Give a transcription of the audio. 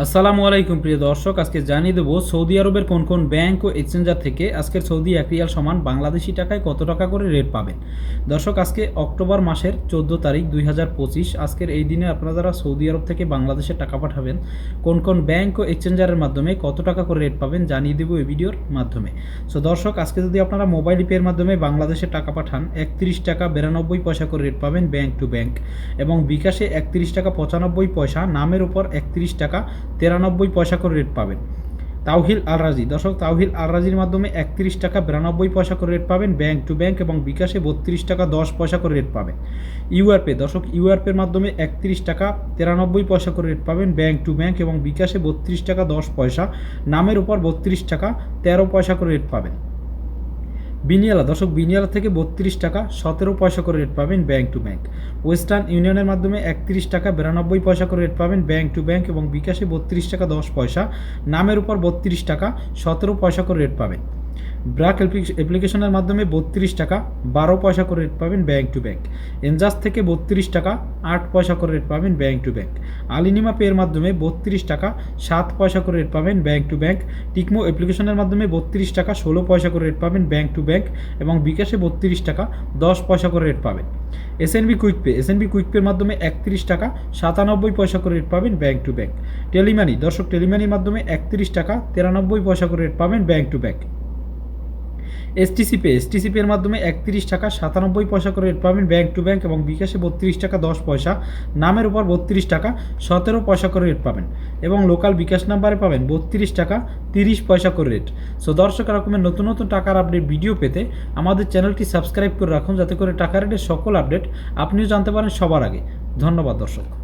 আসসালামু আলাইকুম, প্রিয় দর্শক। আজকে জানিয়ে দেবো, সৌদি আরবের কোন কোন ব্যাংক ও এক্সচেঞ্জার থেকে আজকের সৌদি এক রিয়াল সমান বাংলাদেশি টাকায় কত টাকা করে রেট পাবেন? দর্শক, আজকে অক্টোবর মাসের চোদ্দ তারিখ দুই হাজার পঁচিশ, আজকের এই দিনে আপনারা যারা সৌদি আরব থেকে বাংলাদেশে টাকা পাঠাবেন, কোন কোন ব্যাংক ও এক্সচেঞ্জারের মাধ্যমে কত টাকা করে রেট পাবেন জানিয়ে দেবো এই ভিডিওর মাধ্যমে। সো দর্শক, আজকে যদি আপনারা মোবাইল পের মাধ্যমে বাংলাদেশে টাকা পাঠান, একত্রিশ টাকা বিরানব্বই পয়সা করে রেট পাবেন ব্যাংক টু ব্যাংক এবং বিকাশে একত্রিশ টাকা পঁচানব্বই পয়সা, নামের উপর একত্রিশ টাকা তিরানব্বই পয়সা করে রেট পাবেন। তাওহিল আল রাজি দর্শক, তাওহিল আল রাজির মাধ্যমে একত্রিশ টাকা বিরানব্বই পয়সা করে রেট পাবেন। ব্যাঙ্ক টু ব্যাংক এবং বিকাশে বত্রিশ টাকা দশ পয়সা করে রেট পাবেন। ইউআরপে দর্শক ইউআরপের মাধ্যমে একত্রিশ টাকা তিরানব্বই পয়সা করে রেট পাবেন। ব্যাঙ্ক টু ব্যাংক এবং বিকাশে বত্রিশ টাকা দশ পয়সা। নামের উপর বত্রিশ টাকা তেরো পয়সা করে রেট পাবেন। বিনিয়ালা, দর্শক, বিনিয়ালা থেকে বত্রিশ টাকা, সতেরো পয়সা করে রেট পাবেন ব্যাঙ্ক টু ব্যাঙ্ক ওয়েস্টার্ন ইউনিয়নের মাধ্যমে একত্রিশ টাকা, বিরানব্বই পয়সা করে রেট পাবেন ব্যাঙ্ক টু ব্যাঙ্ক এবং বিকাশে বত্রিশ টাকা, দশ পয়সা। নামের উপর বত্রিশ টাকা, সতেরো পয়সা করে রেট পাবেন। ব্রাক অ্যাপ্লিকেশনের মাধ্যমে বত্রিশ টাকা, বারো পয়সা করে রেট পাবেন ব্যাংক টু ব্যাংক এনজাস থেকে বত্রিশ টাকা, আট পয়সা করে রেট পাবেন ব্যাংক টু ব্যাংক আলিনিমা পের মাধ্যমে বত্রিশ টাকা, সাত পয়সা করে রেট পাবেন ব্যাংক টু ব্যাংক টিকমো অ্যাপ্লিকেশনের মাধ্যমে বত্রিশ টাকা, ষোলো পয়সা করে রেট পাবেন ব্যাংক টু ব্যাংক এবং বিকাশে বত্রিশ টাকা, দশ পয়সা করে রেট পাবেন। SNB quick pay SNB quick পের মাধ্যমে একত্রিশ টাকা, সাতানব্বই পয়সা করে রেট পাবেন ব্যাংক টু ব্যাংক টেলিমানি দর্শক টেলিমানির মাধ্যমে একত্রিশ টাকা, তিরানব্বই পয়সা করে রেট পাবেন bank to bank STC pay STC পের মাধ্যমে একত্রিশ টাকা সাতানব্বই পয়সা করে রেট পাবেন ব্যাংক টু ব্যাংক এবং বিকাশে বত্রিশ টাকা দশ পয়সা, নামের উপর বত্রিশ টাকা সতেরো পয়সা করে রেট পাবেন এবং লোকাল বিকাশ নাম্বারে পাবেন বত্রিশ টাকা তিরিশ পয়সা করে রেট সো দর্শক রকমের নতুন নতুন টাকার আপডেট ভিডিও পেতে আমাদের চ্যানেলটি সাবস্ক্রাইব করে রাখুন যাতে করে টাকা রেটের সকল আপডেট আপনিও জানতে পারেন সবার আগে। ধন্যবাদ, দর্শক।